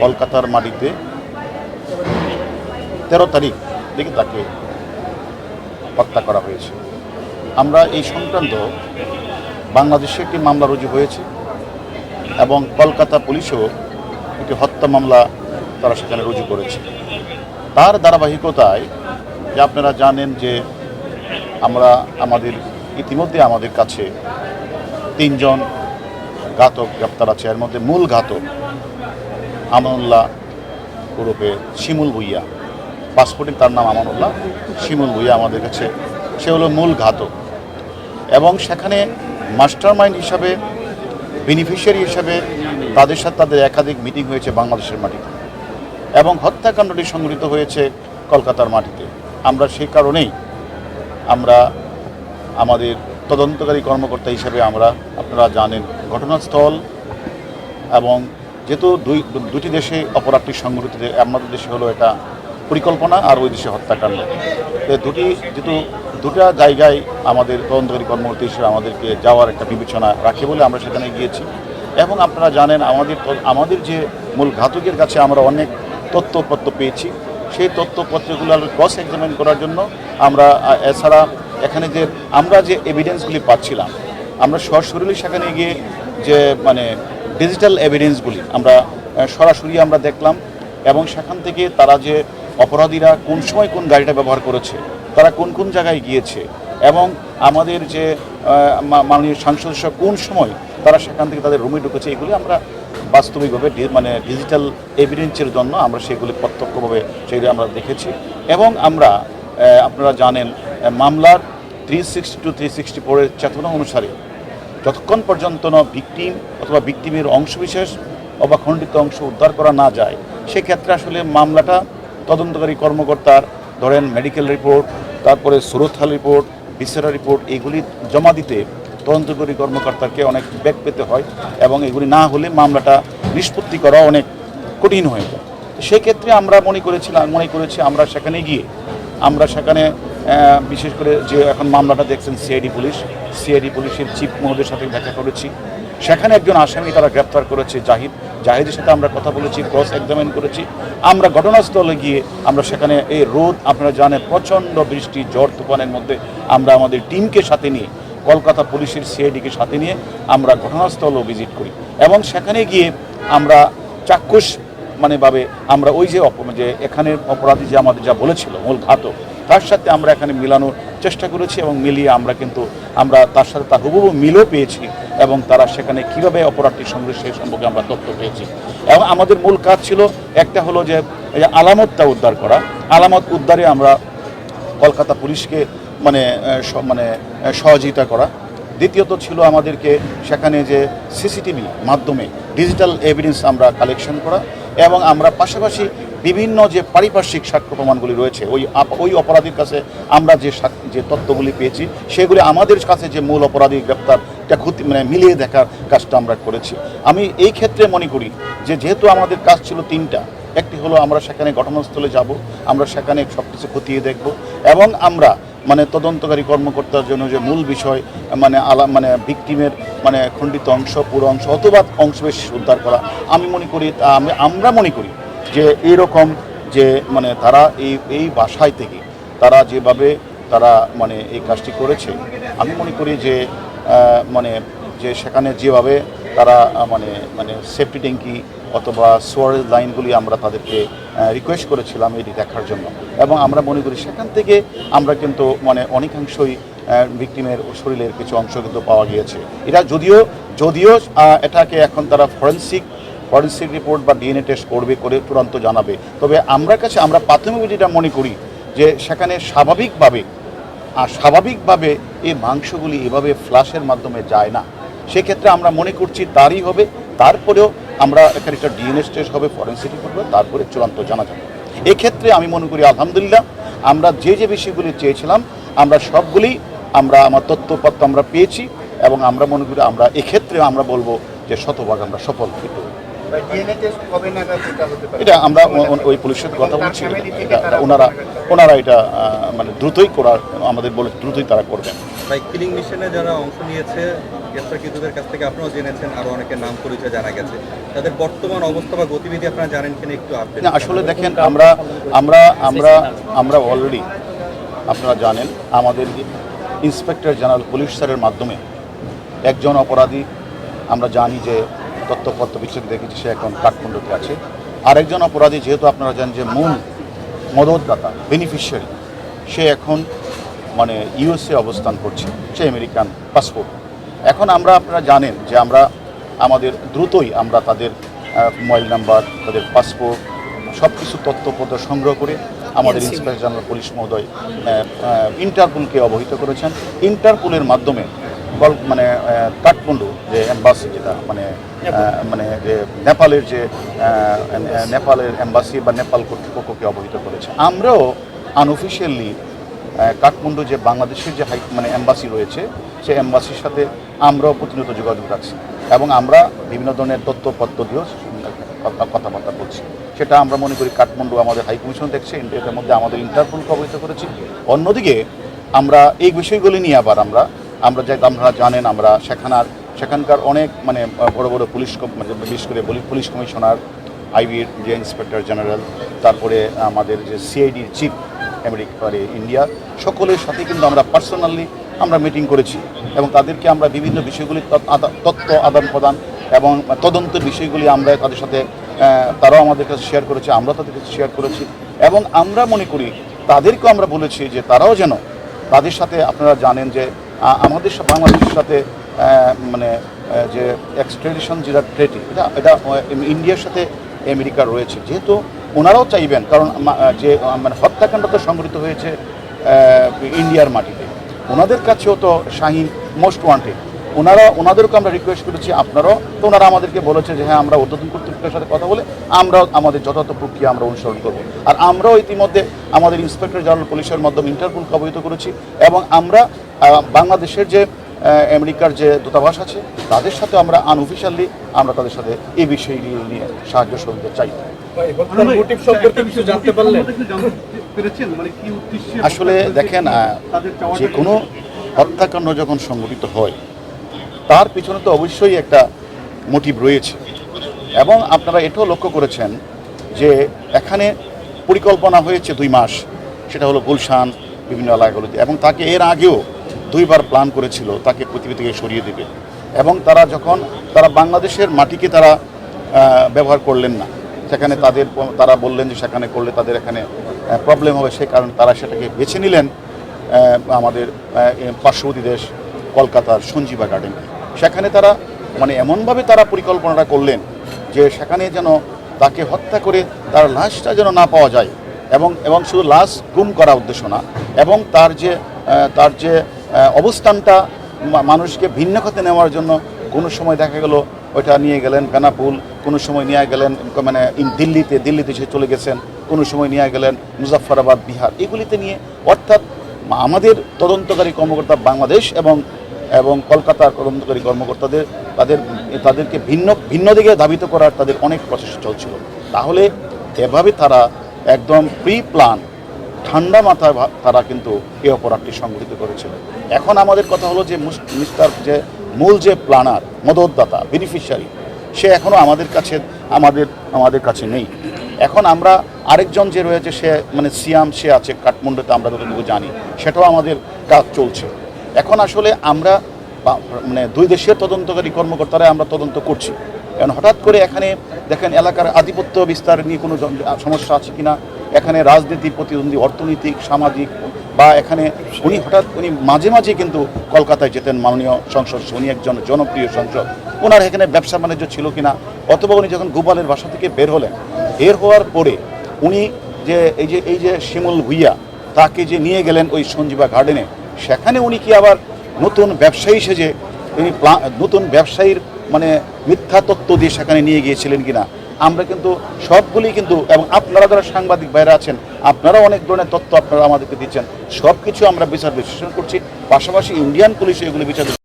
কলকাতার মাটিতে তেরো তারিখ থেকে তাকে হত্যা করা হয়েছে। আমরা এই সংক্রান্ত বাংলাদেশে একটি মামলা রুজু হয়েছে এবং কলকাতা পুলিশও একটি হত্যা মামলা তারা সেখানে রুজু করেছে। তার ধারাবাহিকতায় যে আপনারা জানেন যে আমরা আমাদের ইতিমধ্যে আমাদের কাছে তিনজন ঘাতক গ্রেপ্তার আছে। এর মধ্যে মূল ঘাতক আমানুল্লাহ ওরফে শিমুল ভুইয়া। পাসপোর্টে তার নাম আমানুল্লাহ শিমুল ভুইয়া আমাদের কাছে। সে হলো মূল ঘাতক। এবং সেখানে মাস্টার মাইন্ড হিসাবে, বেনিফিশিয়ারি হিসাবে তাদের সাথে তাদের একাধিক মিটিং হয়েছে বাংলাদেশের মাটিতে। এবং হত্যাকাণ্ডটি সংঘটিত হয়েছে কলকাতার মাটিতে। আমরা সেই কারণেই আমরা আমাদের তদন্তকারী কর্মকর্তা হিসেবে আমরা, আপনারা জানেন, ঘটনাস্থল এবং যেহেতু দুই, দুটি দেশে অপরাধটি সংঘটিত, আমাদের দেশে হলো এটা পরিকল্পনা আর ওই দেশে হত্যাকাণ্ড। দুটি, যেহেতু দুটা জায়গায় আমাদের তদন্তকারী কর্মকর্তা হিসেবে আমাদেরকে যাওয়ার একটা বিবেচনা রাখে বলে আমরা সেখানে গিয়েছি। এবং আপনারা জানেন আমাদের আমাদের যে মূল ঘাতকের কাছে আমরা অনেক তথ্যপত্র পেয়েছি। সেই তথ্যপত্রগুলো ক্রস এক্সামিন করার জন্য আমরা, এছাড়া এখানে যে, আমরা যে এভিডেন্সগুলি পাচ্ছিলাম, আমরা সরাসরি সেখানে গিয়ে যে মানে ডিজিটাল এভিডেন্সগুলি আমরা সরাসরি আমরা দেখলাম এবং সেখান থেকে তারা যে অপরাধীরা কোন সময় কোন গাড়িটা ব্যবহার করেছে, তারা কোন কোন জায়গায় গিয়েছে এবং আমাদের যে মাননীয় সাংসদ কোন সময় তারা সেখান থেকে তাদের রুমে ঢুকেছে, এগুলি আমরা বাস্তবিকভাবে মানে ডিজিটাল এভিডেন্সের জন্য আমরা সেগুলি প্রত্যক্ষভাবে সেগুলি আমরা দেখেছি এবং আমরা আপনারা জানেন মামলার three sixty two three sixty ফোরের চেতনা অনুসারে যতক্ষণ পর্যন্ত না ভিকটিম অথবা ভিকটিমের অংশবিশেষ অথবা খণ্ডিত অংশ উদ্ধার করা না যায়, সেক্ষেত্রে আসলে মামলাটা তদন্তকারী কর্মকর্তার ধরেন মেডিকেল রিপোর্ট, তারপরে সুরতহাল রিপোর্ট ভিসেরা রিপোর্ট, এগুলি জমা দিতে তদন্তকারী কর্মকর্তাকে অনেক ব্যাগ পেতে হয় এবং এগুলি না হলে মামলাটা নিষ্পত্তি করা অনেক কঠিন হয়ে যায়। সেক্ষেত্রে আমরা মনে করেছিলাম, মনে করেছি আমরা সেখানে গিয়ে, আমরা সেখানে বিশেষ করে যে এখন মামলাটা দেখছেন সিআইডি পুলিশ, সিআইডি পুলিশের চিফ মহোদয়ের সাথে দেখা করেছি। সেখানে একজন আসামি তারা গ্রেপ্তার করেছে, জাহিদ। জাহিদের সাথে আমরা কথা বলেছি, ক্রস এক্সামিন করেছি। আমরা ঘটনাস্থলে গিয়ে আমরা সেখানে এই রোদ, আপনারা জানেন, প্রচণ্ড বৃষ্টি, ঝড় তুফানের মধ্যে আমরা আমাদের টিমকে সাথে নিয়ে, কলকাতা পুলিশের সিআইডিকে সাথে নিয়ে আমরা ঘটনাস্থলও ভিজিট করি। এবং সেখানে গিয়ে আমরা চাক্ষুষ মানে ভাবে আমরা ওই যে যে এখানের অপরাধী যে আমাদের যা বলেছিল, মূল ঘাতক তার সাথে আমরা এখানে মিলানোর চেষ্টা করেছি এবং মিলিয়ে আমরা কিন্তু, আমরা তার সাথে তার হুবহু মিলও পেয়েছি এবং তারা সেখানে কীভাবে অপরাধটি সংগ্রহ সেই সম্পর্কে আমরা তথ্য পেয়েছি। এবং আমাদের মূল কাজ ছিল একটা হলো যে আলামতটা উদ্ধার করা। আলামত উদ্ধারে আমরা কলকাতা পুলিশকে মানে মানে সহযোগিতা করা। দ্বিতীয়ত ছিল আমাদেরকে সেখানে যে সিসিটিভি মাধ্যমে ডিজিটাল এভিডেন্স আমরা কালেকশন করা এবং আমরা পাশাপাশি বিভিন্ন যে পারিপার্শ্বিক সাক্ষ্য প্রমাণগুলি রয়েছে, ওই ওই অপরাধীর কাছে আমরা যে যে তথ্যগুলি পেয়েছি, সেগুলি আমাদের কাছে যে মূল অপরাধী গ্রেপ্তারটা ক্ষতি মানে মিলিয়ে দেখার কাজটা আমরা করেছি। আমি এই ক্ষেত্রে মনে করি যে যেহেতু আমাদের কাজ ছিল তিনটা, একটি হলো আমরা সেখানে ঘটনাস্থলে যাব, আমরা সেখানে সব কিছু খতিয়ে দেখব এবং আমরা মানে তদন্তকারী কর্মকর্তার জন্য যে মূল বিষয় মানে আলা মানে ভিকটিমের মানে খণ্ডিত অংশ, পুরো অংশ অথবা অংশবেশ উদ্ধার করা, আমি মনে করি আমরা মনে করি যে এইরকম যে মানে তারা এই এই বাসায় থেকে তারা যেভাবে তারা মানে এই কাজটি করেছে, আমি মনে করি যে মানে যে সেখানে যেভাবে তারা মানে মানে সেফটি ট্যাঙ্কি অথবা সোয়ারেজ লাইনগুলি আমরা তাদেরকে রিকোয়েস্ট করেছিলাম এটি দেখার জন্য। এবং আমরা মনে করি সেখান থেকে আমরা কিন্তু মানে অনেকাংশই ভিকটিমের শরীরের কিছু অংশ কিন্তু পাওয়া গিয়েছে। এটা যদিও যদিও এটাকে এখন তারা ফরেন্সিক ফরেন্সিক রিপোর্ট বা ডিএনএ টেস্ট করবে করে চূড়ান্ত জানাবে। তবে আমরা কাছে, আমরা প্রাথমিক যেটা মনে করি, যে সেখানে স্বাভাবিকভাবে, আর স্বাভাবিকভাবে এই মাংসগুলি এভাবে ফ্লাশের মাধ্যমে যায় না। সেক্ষেত্রে আমরা মনে করছি তারই হবে, তারপরেও আমরা এখানে একটা ডিএনএস টেস্ট হবে, ফরেন্সিক রিপোর্ট হবে, তারপরে চূড়ান্ত জানা যাবে। এক্ষেত্রে আমি মনে করি, আলহামদুলিল্লাহ, আমরা যে যে বিষয়গুলি চেয়েছিলাম, আমরা সবগুলি আমরা, আমার তথ্যপত্র আমরা পেয়েছি এবং আমরা মনে করি, আমরা এক্ষেত্রে আমরা বলব যে শতভাগ আমরা সফল। কিন্তু ডিএনএ টেস্ট কবে নাগাদ এটা হতে পারে। এটা আমরা ওই পুলিশের সাথে কথা বলছি। ওনারা ওনারা এটা মানে দ্রুতই করার আমাদের বলে দ্রুতই তারা করবেন। ভাই কিলিং মিশনে যারা অংশ নিয়েছে গ্রেপ্তারকৃতদের কাছ থেকে আপনারাও জেনেছেন আরও অনেকের নাম পরিচয় জানা গেছে। তাদের বর্তমান অবস্থা বা গতিবিধি আপনারা জানেন কিনা একটু আপডেট না আসলে দেখেন আমরা আমরা আমরা আমরা অলরেডি আপনারা জানেন আমাদের ইন্সপেক্টর জেনারেল পুলিশ স্যারের মাধ্যমে একজন অপরাধী আমরা জানি যে তথ্যপত্র বিচ্ছেদ দেখেছি সে এখন কাঠমান্ডুতে আছে। আরেকজন অপরাধী যেহেতু আপনারা জানেন যে মূল মদতদাতা বেনিফিশিয়ারি সে এখন মানে ইউএসএ অবস্থান করছে সে আমেরিকান পাসপোর্ট এখন আমরা আপনারা জানেন যে আমরা আমাদের দ্রুতই আমরা তাদের মোবাইল নাম্বার তাদের পাসপোর্ট সব কিছু তথ্যপত্র সংগ্রহ করে আমাদের ইন্সপেক্টর জেনারেল পুলিশ মহোদয় ইন্টারপোলকে অবহিত করেছেন। ইন্টারপোলের মাধ্যমে মানে কাঠমান্ডু যে এম্বাসি যেটা মানে মানে যে নেপালের যে নেপালের এম্বাসি বা নেপাল কর্তৃপক্ষকে অবহিত করেছে। আমরাও আনঅফিসিয়ালি কাঠমান্ডু যে বাংলাদেশের যে হাই মানে এম্বাসি রয়েছে সেই এম্বাসির সাথে আমরাও প্রতিনিয়ত যোগাযোগ রাখছি এবং আমরা বিভিন্ন ধরনের তথ্যপত্র দিয়েও কথাবার্তা বলছি। সেটা আমরা মনে করি কাঠমান্ডু আমাদের হাই কমিশন দেখছে এটার মধ্যে আমাদের ইন্টারপোলকে অবহিত করেছি। অন্যদিকে আমরা এই বিষয়গুলি নিয়ে আবার আমরা আমরা যে আপনারা জানেন, আমরা সেখানার, সেখানকার অনেক মানে বড় বড় পুলিশ মানে বিশেষ করে পুলিশ কমিশনার, আইবির যে ইন্সপেক্টর জেনারেল, তারপরে আমাদের যে সিআইডির চিফ আমেরিকার ইন্ডিয়া, সকলের সাথে কিন্তু আমরা পার্সোনালি আমরা মিটিং করেছি এবং তাদেরকে আমরা বিভিন্ন বিষয়গুলি তথ্য আদান প্রদান এবং তদন্তের বিষয়গুলি আমরা তাদের সাথে তারাও আমাদের কাছে শেয়ার করেছে আমরা তাদের কাছে শেয়ার করেছি এবং আমরা মনে করি তাদেরকেও আমরা বলেছি যে তারাও যেন তাদের সাথে আপনারা জানেন যে আমাদের বাংলাদেশের সাথে মানে যে এক্সট্রেডিশন যেটা ট্রেটি এটা এটা ইন্ডিয়ার সাথে আমেরিকার রয়েছে। যেহেতু ওনারাও চাইবেন, কারণ যে মানে হত্যাকাণ্ড তো সংঘটিত হয়েছে ইন্ডিয়ার মাটিতে। ওনাদের কাছেও তো শাহিন মোস্ট ওয়ান্টেড ওনারা ওনাদেরকে আমরা রিকোয়েস্ট করেছি আপনারাও। তো ওনারা আমাদেরকে বলেছে যে হ্যাঁ আমরা উদ্বোধন কর্তৃপক্ষের সাথে কথা বলে আমরাও আমাদের যথাযথ প্রক্রিয়া আমরা অনুসরণ করব। আর আমরাও ইতিমধ্যে আমাদের ইন্সপেক্টর জেনারেল পুলিশের মাধ্যমে ইন্টারপোলকে অবহিত করেছি এবং আমরা বাংলাদেশের যে আমেরিকার যে দূতাবাস আছে তাদের সাথে আমরা আনঅফিসিয়ালি আমরা তাদের সাথে এই বিষয়গুলি নিয়ে সাহায্য সহযোগিতা চাই। জানতে পারলেন? আসলে দেখেন যে কোনো হত্যাকাণ্ড যখন সংঘটিত হয় তার পিছনে তো অবশ্যই একটা মোটিভ রয়েছে। এবং আপনারা এটাও লক্ষ্য করেছেন যে এখানে পরিকল্পনা হয়েছে দুই মাস, সেটা হলো গুলশান, বিভিন্ন এলাকাগুলোতে এবং তাকে এর আগেও দুইবার প্ল্যান করেছিল, তাকে পৃথিবী থেকে সরিয়ে দেবে। এবং তারা যখন, তারা বাংলাদেশের মাটিকে তারা ব্যবহার করলেন না। সেখানে তাদের, তারা বললেন যে সেখানে করলে তাদের এখানে প্রবলেম হবে, সে কারণে তারা সেটাকে বেছে নিলেন আমাদের পার্শ্ববর্তী দেশ কলকাতার সঞ্জীবা গার্ডেন সেখানে তারা মানে এমনভাবে তারা পরিকল্পনাটা করলেন যে সেখানে যেন তাকে হত্যা করে তার লাশটা যেন না পাওয়া যায় এবং এবং শুধু লাশ গুম করা উদ্দেশ্য না, এবং তার যে তার যে অবস্থানটা মানুষকে ভিন্ন খাতে নেওয়ার জন্য কোনো সময় দেখা গেল ওইটা নিয়ে গেলেন বেনাপুল, কোনো সময় নিয়ে গেলেন মানে দিল্লিতে দিল্লিতে সে চলে গেছেন, কোনো সময় নিয়ে গেলেন মুজাফফরাবাদ, বিহার। এগুলিতে নিয়ে অর্থাৎ আমাদের তদন্তকারী কর্মকর্তা বাংলাদেশ এবং এবং কলকাতার তদন্তকারী কর্মকর্তাদের, তাদের, তাদেরকে ভিন্ন ভিন্ন দিকে ধাবিত করার তাদের অনেক প্রচেষ্টা চলছিল। তাহলে এভাবে তারা একদম প্রি প্ল্যান ঠান্ডা মাথায় তারা কিন্তু এই অপরাধটি সংঘটিত করেছিল। এখন আমাদের কথা হলো যে মুস- মিস্টার যে মূল যে প্ল্যানার মদতদাতা বেনিফিশিয়ারি সে এখনও আমাদের কাছে, আমাদের আমাদের কাছে নেই। এখন আমরা আরেকজন যে রয়েছে, সে মানে সিয়াম, সে আছে কাঠমান্ডুতে, আমরা যতটুকু জানি, সেটাও আমাদের কাজ চলছে। এখন আসলে আমরা মানে দুই দেশের তদন্তকারী কর্মকর্তারা আমরা তদন্ত করছি। কারণ হঠাৎ করে এখানে দেখেন এলাকার আধিপত্য বিস্তার নিয়ে কোনো সমস্যা আছে কিনা, এখানে রাজনীতির প্রতিদ্বন্দ্বী, অর্থনৈতিক, সামাজিক বা এখানে উনি হঠাৎ উনি মাঝে মাঝে কিন্তু কলকাতায় যেতেন মাননীয় সংসদ, উনি একজন জনপ্রিয় সংসদ। ওনার এখানে ব্যবসা বাণিজ্য ছিল কিনা, অথবা উনি যখন গোপালের বাসা থেকে বের হলেন, বের হওয়ার পরে উনি যে এই যে এই যে শিমুল ভুইয়া তাকে যে নিয়ে গেলেন ওই সঞ্জীবা গার্ডেনে, সেখানে উনি কি আবার নতুন ব্যবসায়ী সেজে তিনি নতুন ব্যবসায়ীর মানে মিথ্যা তত্ত্ব দিয়ে সেখানে নিয়ে গিয়েছিলেন কিনা? আমরা কিন্তু সবগুলি কিন্তু, এবং আপনারা যারা সাংবাদিক বাইরে আছেন, আপনারা অনেক ধরনের তথ্য আপনারা আমাদেরকে দিচ্ছেন। সব কিছু আমরা বিচার বিশ্লেষণ করছি। পাশাপাশি ইন্ডিয়ান পুলিশ এগুলি বিচার